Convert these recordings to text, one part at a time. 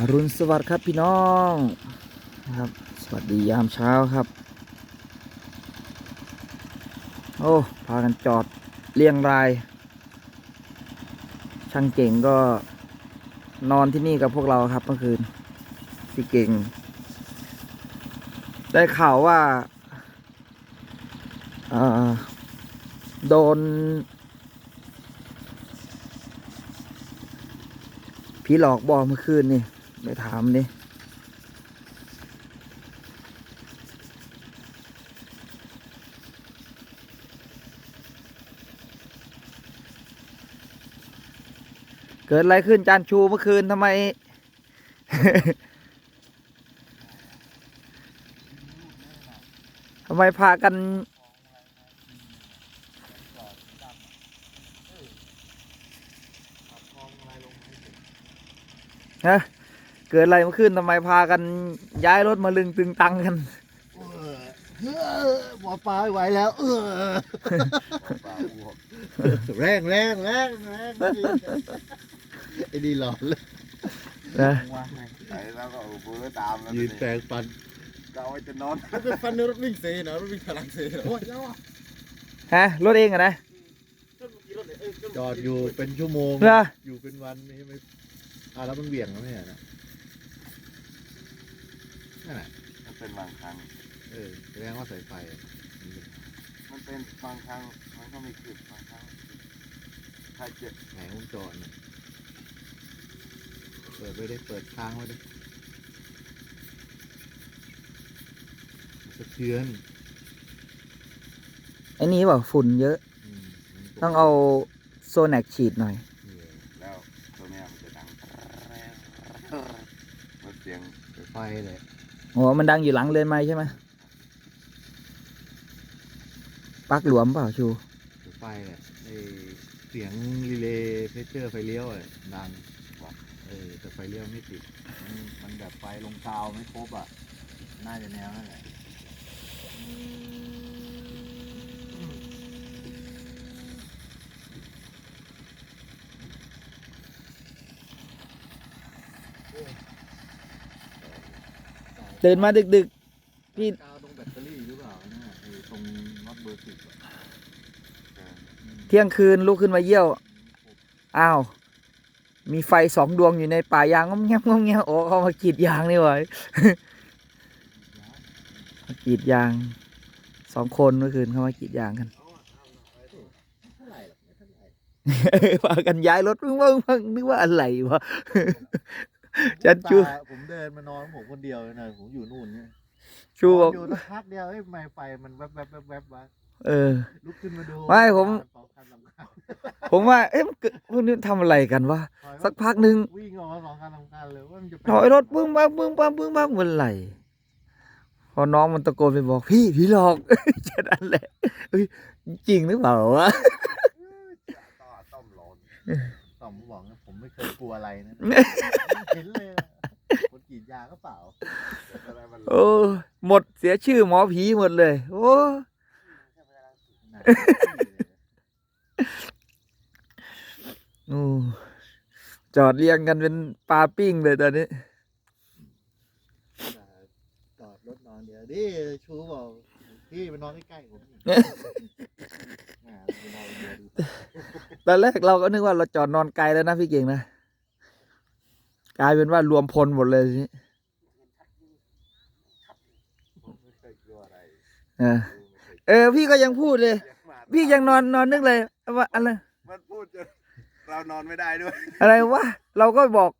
อรุณสวัสดิ์ครับพี่น้องนะครับ สวัสดียามเช้าครับ โอ้พากันจอดเรียงราย ช่างเก่งก็นอนที่นี่กับพวกเราครับเมื่อคืนพี่เก่ง ได้ข่าวว่าโดน ผีหลอกบอกเมื่อคืนนี่ ไปถามดิเกิดอะไรขึ้นจานชูเมื่อคืนทำไม ทำไมพากัน ฮะ เกิดอะไรเมื่อคืนทำไมพากันย้ายรถมาลึงตึงตังกันเออเออหมอปลาไม่ไหวแล้ว เออแรงแรงแรงแรงไอ้นี่หลอนเลยนะไหนแล้วก็เอาเบอร์ตามแล้วยืนแปลงฟันก็เอาไว้จะนอนเป็นฟันในรถวิ่งเซนะรถวิ่งพลังเซนะโอ้ยแล้วอะฮะรถเองอะนะจอดอยู่เป็นชั่วโมงเหรออยู่เป็นวันนี่ไม่อ่าแล้วมันเบี่ยงแล้วไม่ใช่นะ นั่นแหละมันเป็นบางครั้ง เออแสดงว่าสายไฟอะมันเป็นบางครั้งมันก็ไม่ขึ้นบางครั้งถ้าเจ็บแผงวงจรน่ะเปิดไว้ได้เปิดค้างไว้ได้สะเทือนไอ้นี่เปล่าฝุ่นเยอะ อืมมันก็ต้องเอาโซแนกฉีดหน่อยเออแล้วตัวเนี้ยมันจะดังมันเสียงสายไฟเลย โอ้มันดังอยู่หลังเรือนไม้ใช่ไหมปักหลวมเปล่าชูไฟเลยไอเสียงรีเลย์เพชเจอร์ไฟเลี้ยวอะดังเออแต่ไฟเลี้ยวไม่ติด มันมันแบบไฟลงกาวไม่ครบอะ น่าจะแนวนั่นแหละ ตื่นมาดึกพี่ กาวตรงแบตเตอรี่หรือเปล่านะไอ้ตรงน็อตเบอร์สิบอะเอออืมๆเที่ยงคืนลุกขึ้นมาเยี่ยว อ้าว มีไฟสองดวงอยู่ในป่ายางงอมแงมงอมแงมโอ้เขามากรีดยางนี่หว่า มากรีดยางสองคนเมื่อคืนเขามากรีดยางกัน เท่าไหร่หรอกไม่เท่าไหร่ พากันย้ายรถพึ่งพึ่งพึ่งนึกว่าอะไรวะ จัดจูตาผมเดินมานอนผมคนเดียวเลยนะผมอยู่นู่นเนี่ยชูบอกอยู่สักพักเดียวเอ้ยทำไมไฟมันแวบแวบแวบแวบวะเออลุกขึ้นมาดูไม่ผมสองคันสามคันผมว่า เอ๊ะมันเกิดพวกนี้ทำอะไรกันวะถอยสักพักหนึ่งวิ่งออกมาสองคันสามคันเลยว่ามันจะไปถอยรถปึ้งปังปึ้งปังปึ้งปังเมื่อไหร่พอน้องมันตะโกนไปบอกพี่ผีหลอกแค่นั้นแหละเฮ้ยจริงหรือเปล่าวะ ไม่เคยกลัวอะไรนะเห็นเลยอะคนกรีดยางก็เปล่าแต่ตอนนั้นมันโอ้หมดเสียชื่อหมอผีหมดเลย โอ้น่าอู้จอดเรียงกันเป็นปลาปิ้งเลยตอนนี้จอดรถนอนเดี๋ยวดิชูบอก พี่ไปนอนใกล้ๆผมนี่อ่าไปนอนเดียวดูตอนแรกเราก็นึกว่าเราจอดนอนไกลแล้วนะพี่เก่งนะกลายเป็นว่ารวมพลหมดเลยทีนี้ผมไม่เคยกลัวอะไรเออเออ พี่ก็ยังพูดเลยพี่ยังนอนนอนนึกเลยว่าอะไรมันพูดจนเรานอนไม่ได้ด้วยอะไรวะเราก็บอก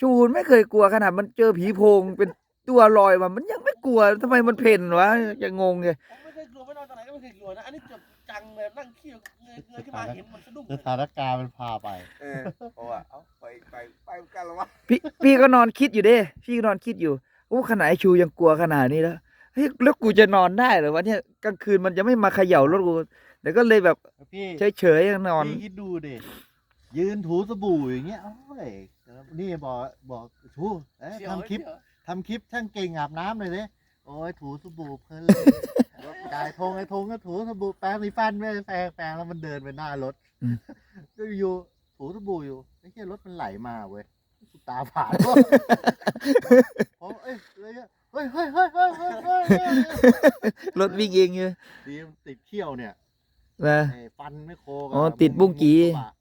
ชูนไม่เคยกลัวขนาดมันเจอผีโพงเป็น ตัวลอยมามันยังไม่กลัวทำไมมันเพ่นวะยังงงเลยผมไม่เคยกลัวไม่นอนตอนไหนก็ไม่เคยกลัวนะ อันนี้เจ็บจังเลยนั่งขี้เงยเงยขึ้นมาเห็นมันสะดุ้งสถานการณ์มันพาไป เออเพราะว่าเอ้าไปไปไปกันแล้ววะพี่พี่ก็นอนคิดอยู่เด้พี่ก็นอนคิดอยู่โอ้ขนาดไอชูยังกลัวขนาดนี้แล้วเฮ้ยแล้วกูจะนอนได้เหรอวะเนี่ยกลางคืนมันจะไม่มาเขย่ารถกูเดี๋ยวก็เลยแบบพี่เฉยเฉยๆนอน พี่คิดดูดิยืนถูสบู่อย่างเงี้ยโอ้ยนี่บอกบอกชูเอ้ยเสียวทำคลิปเสียว ทำคลิปช่างเก่งอาบน้ำเลยดิโอ้ยถูสบู่เพลินเลยกายทงไอ้ทงก็ถูสบู่แปรงสีฟันไม่ได้แปรงแปรงแล้วมันเดินไปหน้ารถอืม ก็อยู่ถูสบู่อยู่ไอ้เหี้ยรถมันไหลมาเว้ยตาผ่านวะ ผมเอ้ยเลยอะเฮ้ยเฮ้ยเฮ้ยเฮ้ยเฮ้ยเฮ้ยเฮ้ยรถวิ่งเองอยู่ดีมันติดเขี้ยวเนี่ยนะ ไอ้ฟันไม่โคกับอ๋อติดบุ้งกี่ มุมกระบะ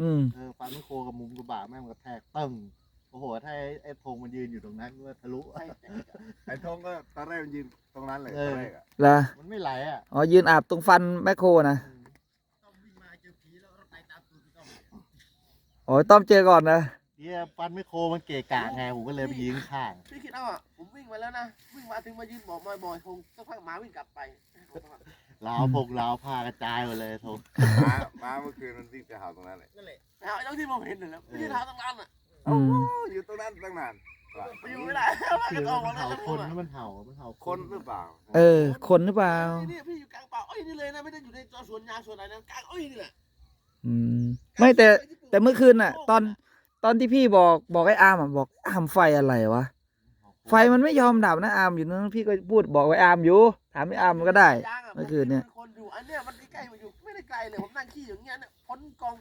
อืม เออฟันไม่โคกับมุมกระบะแม่งกระแทกตึ้ง โอ้โห ถ้าไอ้ไอ้ธงมันยืนอยู่ตรงนั้นก็ทะลุไอ้ทงก็ตอนแรกมันยืนตรงนั้นเลยเอตออนแรกอะละมันไม่ไหลอะอ๋อ ยืนอาบตรงฟันแมคโครนะ ต้องวิ่งมาเจอผีแล้วรถไฟตามตูดพี่ต้องอ๋อต้อมเจอก่อนนะเหียฟันไม่โคมันเกะกะไงผมก็เลยไปยิงข้างพี่คิดเอาอะผมวิ่งมาแล้วนะ วิ่งมาถึงมายืนบอกบอยๆคงสักพักหมาวิ่งกลับไปลาวพงลาวผ้ากระจายหมดเลยธง ม้าม้าเมื่อคืนมันวิ่งไปเห่าตรงนั้นเลยนั่นแหละเอาเจ้าที่มองเห็นหน่อยแล้วไม่ใช่เท้าตั้งนั้นอะ อืมโอ้อยู่ตรงนั้นตั้งนานว่ะไปอยู่ไม่ได้ว่าคืจะอออกมัมานแล้วเห่าจะคพูดนอะแล้วมันเห่ามันเห่าคนหรือเปล่าเออ คนหรือเปล่านี่พี่อยู่กลางป่าอ้อยนี่เลยนะไม่ได้อยู่ในสวนยางสวนอะไรนะกลางอ้อยนี่แหละอืมไม่แต่แต่เมื่อคืนน่ะ ตอนตอนที่พี่บอกบอกไอ้อาร์มอะบอกอาร์มไฟอะไรวะไฟมันไม่ยอมดับนะอาร์มอยู่นั้นพี่ก็พูดบอกไว้อาร์มอยู่ ถามไอ้อาร์มมันก็ได้ยางะเมื่อคืนเนี่ยผมคนอยู่อันเนี้ยมันใกล้ๆมาอยู่ไม่ได้ไกลเลยผมนั่งขี้อยู่อย่างเงี้ยเนี่ยพ้นกอง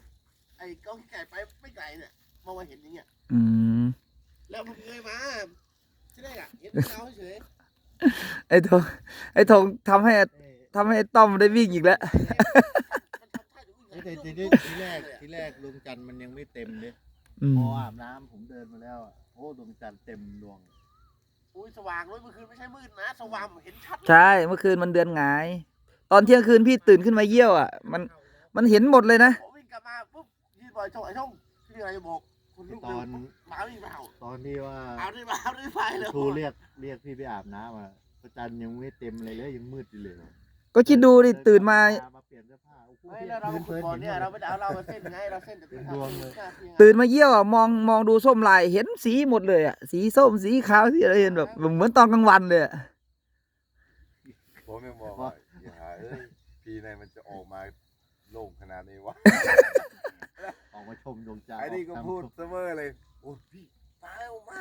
ไอ้กองขี้ไก่ไปไม่ไกลเนี่ย มองมาเห็นอย่างเงี้ย อืม แล้วผมเคยมาที่แรกอะเห็นเงาเฉยไอ้ทงไอ้ทงทำให้ทำให้ไอ้ต้อมได้วิ่งอีกแล้วเอ้ยแต่ทีนี้ทีแรกทีแรกดวงจันทร์มันยังไม่เต็มเลยอืม พออาบน้ำผมเดินมาแล้วอะโอ้ดวงจันทร์เต็มดวงอุ้ยสว่างเลยเมื่อคืนไม่ใช่มืดนะ สว่างเห็นชัดเลยใช่ เมื่อคืนมันเดือนหงาย ตอนเที่ยงคืนพี่ตื่นขึ้นมาเยี่ยวอะ มัน มันเห็นหมดเลยนะ ผมวิ่งกลับมาปุ๊บยืนบ่อยช่องไอ้ช่อง พี่อะไรจะบอกคุณลูกตเร็อวนหมาวิ่งมาเห่าตอนที่ว่าเอาด้วยมาเอาด้วยไฟเลยครูเรียกเรียกพี่ไปอาบน้ำอะพระจันทร์ยังไม่เต็มเลยเลยยังมืดอยู่เลยก็คิดดูดิตื่นมา มาเปลี่ยนเสื้อผ้าโอ้โหเฮ้ยแล้วเราพื้นขุเพดลินก่อนเนี่ยห็เราหมไม่ดได้เอาเรามาเส้นไงเราเส้นแต่เป็นดวงเลยตื่นมาเยี่ยวอะมองมองดูส้มลายเห็นสีหมดเลยอะสีส้มสีขาวสีอะไรเห็นแบบเหมือนตอนกลางวันเลยอะผมยังบอกว่าอย่าหาเอ้ยปีไหนมันจะออกมาโล่งขนาดนี้วะ ออกมาชมดวงจันทร์ไอ้นี่ก็ออพูดทำเสมอเลยโอ้ยพี่มาแล้วมา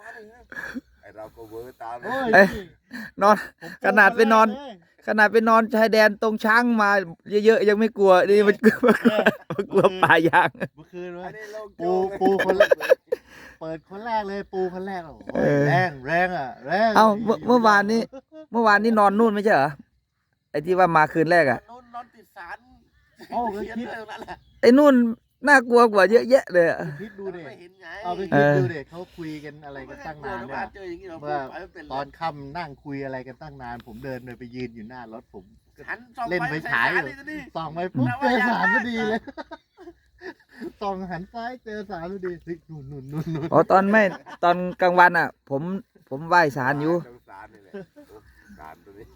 มาเลยนะไอเราก็เวอร์ตามเลยโอ้ยเอ้ยพี่นอนผมขนาดไปนอนเลยขนาดไปนอนชายแดนตรงช้างมา เยอะๆยังไม่กลัวนี่มันกลัวมันกลัวมันกลัวป่ายางเมื่อคืนอัเว้ยนนี้โล่งปูโจ้งปูคนแรกเปิดคนแรกเลยปูคนแรกโอ้โหเออแรงแรงอะแรงเอ้าเมื่อเมื่อวานนี้ เมื่อวานนี้นอนนู่นไม่ใช่เหรอไอ้ที่ว่ามาคืนแรกอะนอนนอนติดสารโอ้ก็เขียนคิดเลยตรงนั้นแหละไอ้นู่น น่ากลัวกว่าเยอะแยะเลยอะ คิดดูดิไม่เห็นไงเอาไปเอคิดอดูดิเขาคุยกันอะไรกันตั้งนานเนี่เนี่ยยเจออย่างนี้เราเมื่อไปไม่เป็นตอนค่ำนั่งคุยอะไรกันตั้งนาน ผมเดินไปไปยืนอยู่หน้ารถผมก็หันส่องเล่นไฟฉายอยู่ใส่สรนี่ ส่องไปปุ๊บแปลเจว่าออยากสารพอได้ดีเลยส่องหันซ้ายเจอสารพอดีเฮ้ยนู่นนู่นนู่นนู่นอ๋อตอนไม่ตอนกลางวันอะ ผมผมไหว้ศาลอยู่ตรงสารนี่แหละโอ้สารตัวนี้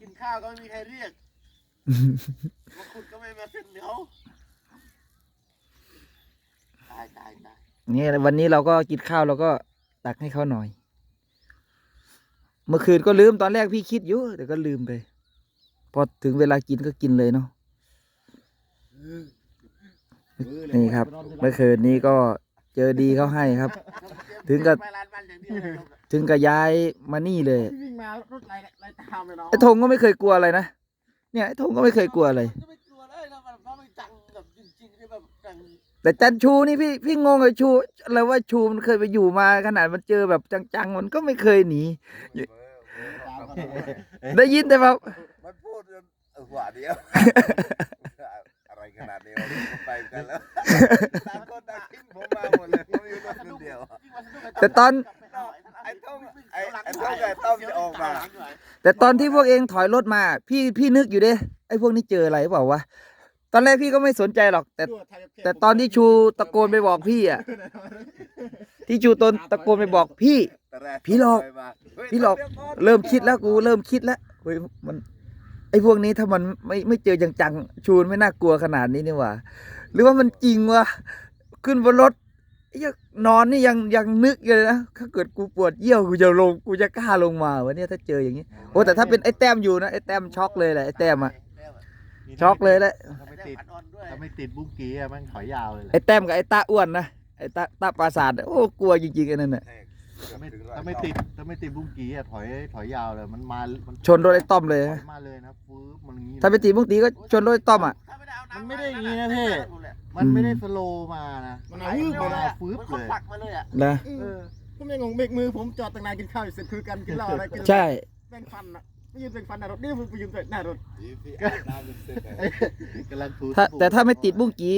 กินข้าวก็ไม่มีใครเรียกมาขุดก็ไม่มาเส้นเห นียวตายตายตายนี่วันนี้เราก็กินข้าวเราก็ตักให้เขาหน่อย เมื่อคืนก็ลืมตอนแรกพี่คิดอยู่แต่ก็ลืมไป พอถึงเวลากินก็กินเลยเนาะนี่ครับ เมื่อคืนนี้ก็เจอดีเขาให้ครับ ถึงกับไปร้านบ้านอย่างเดียวเลยถึงกับย้ายมานี่เลยวิ่งมารถไล่ไล่ตามเลยเนาะไอ้ธงก็ไม่เคยกลัวอะไรนะเนี่ยไอ้ธงก็ไม่เคยกลัวอะไร ก็ไม่กลัวเลยนะมันเพราะมันจังแบบจริงๆที่แบบจังแต่จันชูนี่พี่พี่งงกับชูอะไรว่าชูมันเคยไปอยู่มาขนาดมันเจอแบบจังๆมันก็ไม่เคยหนีเวอร์เวอร์ได้ยินแต่แบบมันพูดจนเออหวาเดียว อะไรขนาดนี้วะผมไปกันแล้วต่างคนต่างทิ้งผมมาหมดเลยผมอยู่รถคนเดียวแต่ตอนไอ้ต้มไอ้ไอ้ต้มไอ้ต้มจะออกมาแต่ตอนที่พวกเองถอยรถมา พี่พี่นึกอยู่เด้ไอ้พวกนี้เจออะไรเปล่าวะ ตอนแรกพี่ก็ไม่สนใจหรอก แต่ แต่ตอนที่ชูตะโกนไปบอกพี่อะ ที่ชูตนตะโกนไปบอกพี่ พี่หลอก พี่หลอกเริ่มคิดแล้วกูเริ่มคิดแล้วเฮ้ยมัน ไอ้พวกนี้ถ้ามันไม่ไม่เจอจังๆชูนไม่น่ากลัวขนาดนี้นี่หว่า หรือว่ามันจริงวะขึ้นบนรถไอ้เหี้ยนอนนี่ยังยังนึกอยู่เลยนะถ้าเกิดกูปวดเยี่ยวกูจะลงกูจะกล้าลงมาวะเนี่ยถ้าเจออย่างนี้โอ้แต่ถ้าเป็นไอ้แต้มอยู่นะไอ้แต้มช็อกเลยแหละไอ้แต้มอะ ช็อกเลยแหละถ้าไม่ไม่ติติดดอ่อนด้วยถ้าไม่ติดบุ้งกี้อะมันถอยยาวเลยแหละไอ้แต้มกับไอ้ตาอ้วนนะไอ้ตาตาปราสาทอะโอ้กลัวจริงๆไอ้นั่นน่ะแทกถ้าไม่ถ้าไม่ติดถ้าไม่ติดบุ้งกี้อะถอยถอยยาวเลยมันมามันชนรถไอ้ต้อมเลยถอยมาเลยนะฟื้บมันอย่างงี้เลยถ้าไปตีบุ้งตีก็ชนรถไอ้ต้อมอะ ถ้าไม่ได้เอาน้ำมันไม่ได้อย่างงี้นะพี่ผมเลยมันไม่ได้สโลว์มานะมัมันนเอาเอาวืวืบบไปไปเลเลยยอะฟื้บมันเลเขายผลักมาเลยอะนะเออผมยังงงเบรกมือผมจอดตั้งนานกินข้าวเสร็จคุยกันกินเหล้าอะไรกินใช่แบ่งฟันอะไม่ ยืนแบ่งฟันหน้ารถนี่ไปยืนหน้ารถพี่พี่อาบน้ำเป็นเสร็จเลยกำลังถูถ้าสบู่แต่ถ้าไม่ติดบุ้งกี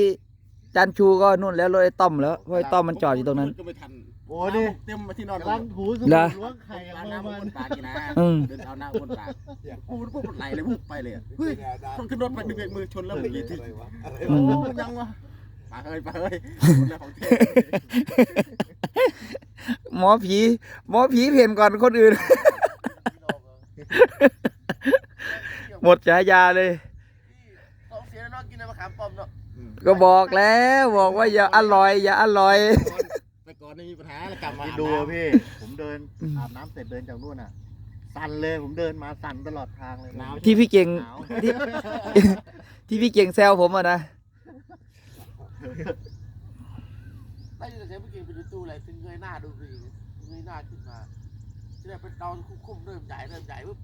จันชูก็นู่นแล้วรถไอ้ต้อมแล้วเพราะไอ้ต้อมมันจอดอยู่ตรงนั้น ก็ไม่ทันโอ้นี่เต็มมาที่นอนกำลังถูสเหรบู่อล้วงไข่ออกเอามาน้ำมามับนนปากกินนะอืมเดินเอาน้ำบนปากพูดพูดไหลเลยพูดไปเลยอะเฮ้ยต้องขึ้นรถไปดึงเบรกมือชนแล้วเมื่อกี้ที่อะไรวะอะไรอืวะมโอ้มันยังวะปากเอ้ยปากเอ้ยชนแล้วของเท่หมอผี หมอผีเพ่นก่อนคนอื่น หมดฉายาเลยต้องเสียแล้วเนาะกินน้ำมะขามป้อมเนาะก็บอกแล้วบอกว่าอย่าอร่อย อย่าอร่อย แต่ก่อนไม่มีปัญหาแล้วกลับมาคิดดูอะพี่ ผมเดินอาบน้ำเสร็จเดินจากนู่นอะ สั่นเลยผมเดินมาสั่นตลอดทางเลยหนาวที่พี่เก่งหนาวที่ที่พี่เก่งแซวผมอะนะได้ยินเสียงเมื่อกี้ไปดูตู้อะไรถึงเงยหน้าดูไปอีกเงยหน้าขึ้นมา ที่แรกเป็นดอนคุ้มๆเริ่มใหญ่เริ่มใหญ่ปุ๊บ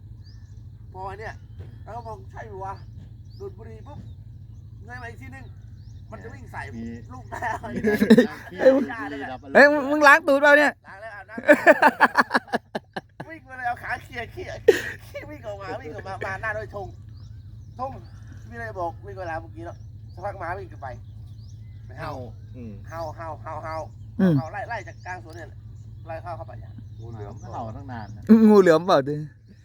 พอเนี่ยแล้วก็มองใช่ปะวะดูดบุหรี่ปุ๊บเงยมาอีกทีนึงมันจะวิ่งใส่ลูกแก้วอะไรเฮ้ยเฮ้ยมึงมึงล้างตูดเปล่าเนี่ยล้างแล้วอาบน้ำวิ่งมาเลยเอาขาเขี่ยเขี่ยขี่วิ่งออกมาวิ่งออกมามาหน้าด้วยธงธงมีอะไรบอกวิ่งเวลาเมื่อกี้เนาะสักพักหมาวิ่งกันไปไปเห่าอืมเห่าเห่าเห่าเห่าอืมเห่าไล่ไล่จากกลางสวนเนี่ยไล่เข้าเข้าไปอะงู เหลือมเห่าตั้งนานนะงูเหลือมเปล่าดิ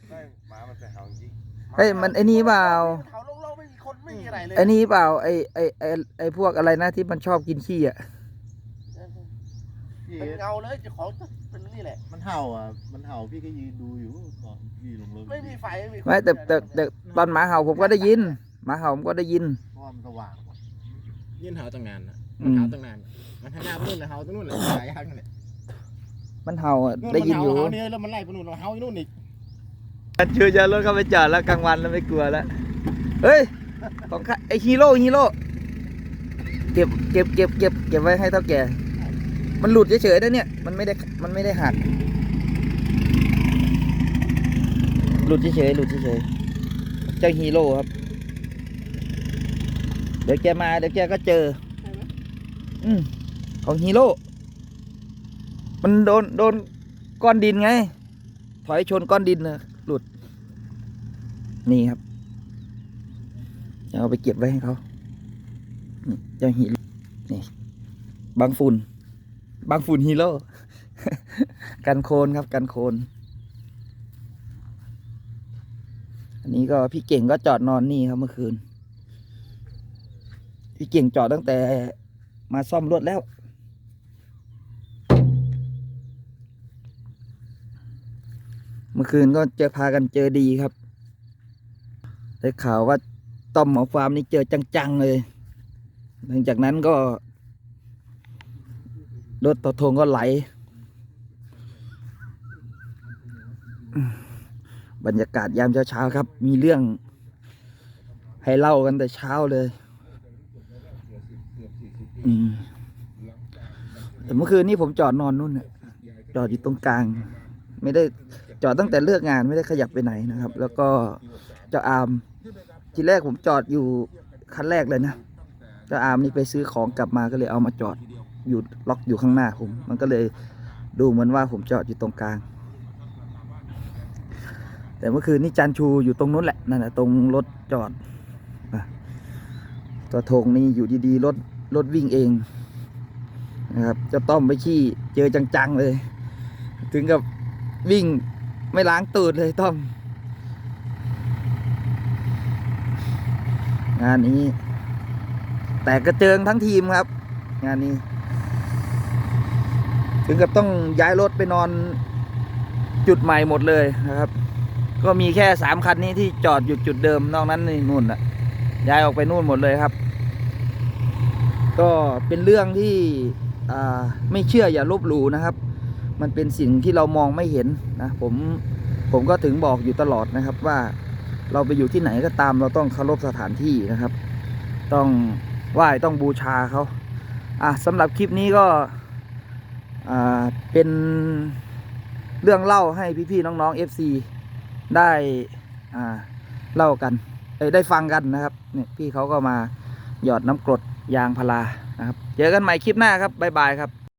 ไม่หมามันไปเห่าจริงเฮ้ยมันไอ้นี่เปล่าเห่าโล่งๆไม่มีคนไม่มีอะไรเลยไอ้นี่เปล่าไอ้ไอ้ไอ้ไอ้พวกอะไรนะที่มันชอบกินขี้อะพี่เป็นเงาเลยเจ้าของเป็นนี่แหละ มันเห่าอะ มันเห่าพี่ก็ยืนดูอยู่ก่อนพี่ลงรถไม่มีไฟไม่มีคนไม่แต่แต่แต่ตอนหมาเห่าผมก็ได้ยินหมาเห่าผมก็ได้ยินเพราะว่ามันสว่างหมดยืนหาวตั้งนานนะอืมันมหาวตั้งนาน มันทำหน้าไปนู่นเลยหาวตรงนู่นเลยหลายครั้งเลย มันเห่าอะได้ยินอยู่มัเห่าเนี่ยแล้วมันไล่ไปนู่นเราหาวอยู่นู่นอีกชูจะรถเข้าไปจอดแล้วกลางวันแล้วไม่กลัวแล้ว เฮ้ยของข้าไอฮีโร่ฮีโร่เก็บเก็บเก็บเก็บเก็บไว้ให้เท่าแก่ มันหลุดเฉยๆนะเนี่ย มันไม่ได้มันไม่ได้หัก หลุดเฉยๆหลุดเฉยๆเจ้าฮีโร่ครับ เดี๋ยวแกมาเดี๋ยวแกก็เจอ อืมของฮีโร่ มันโดนโดนก้อนดินไง ถอยชนก้อนดินนะหลุด นี่ครับจะเอาไปเก็บไว้ให้เขาเจ้าฮีโร่นี่บางฝุ่น บางฝุ่นฮีโร่ กันโคลนครับกันโคลนอันนี้ก็พี่เก่งก็จอดนอนนี่ครับเมื่อคืน พี่เก่งจอดตั้งแต่มาซ่อมรถแล้ว คืนก็เจอพากันเจอดีครับ ได้ข่าวว่าต้อมหมอฟาร์มนี่เจอจังๆเลย หลังจากนั้นก็รถต่อทงก็ไหล บรรยากาศยามเช้าๆครับ มีเรื่องให้เล่ากันแต่เช้าเลยอืมแต่เมื่อคืนนี้ผมจอดนอนนู่นน่ะจอดอยู่ตรงกลาง ไม่ได้ จอดตั้งแต่เลิกงานไม่ได้ขยับไปไหนนะครับ แล้วก็เจ้าอามทีแรกผมจอดอยู่คันแรกเลยนะเจ้าอามนี่ไปซื้อของกลับมาก็เลยเอามาจอดอยู่ล็อกอยู่ข้างหน้าผม มันก็เลยดูเหมือนว่าผมจอดอยู่ตรงกลาง แต่เมื่อคืนนี่จันชูอยู่ตรงนู้นแหละนั่นแหละตรงรถจอดตัวธงนี่อยู่ดีๆรถรถวิ่งเองนะครับจะต้อมไปขี้เจอจังๆเลย ถึงกับวิ่ง ไม่ล้างตูดเลยต้อม งานนี้ แต่กระเจิงทั้งทีมครับ งานนี้ ถึงกับต้องย้ายรถไปนอนจุดใหม่หมดเลยนะครับ ก็มีแค่สามคันนี้ที่จอดอยู่จุดเดิมนอกนั้นนี่นู่นน่ะย้ายออกไปนู่นหมดเลยครับ ก็เป็นเรื่องที่ไม่เชื่ออย่าลบหลู่นะครับ มันเป็นสิ่งที่เรามองไม่เห็นนะผมผมก็ถึงบอกอยู่ตลอดนะครับว่าเราไปอยู่ที่ไหนก็ตามเราต้องเคารพสถานที่นะครับ ต้องไหว้ต้องบูชาเขาอะสำหรับคลิปนี้ก็อ่าเป็นเรื่องเล่าให้พี่ๆน้องๆ FC ได้อ่าเล่ากันเอ้ยได้ฟังกันนะครับเนี่ยพี่เขาก็มาหยอดน้ำกรดยางพารานะครับ เจอกันใหม่คลิปหน้าครับบ๊ายบายครับ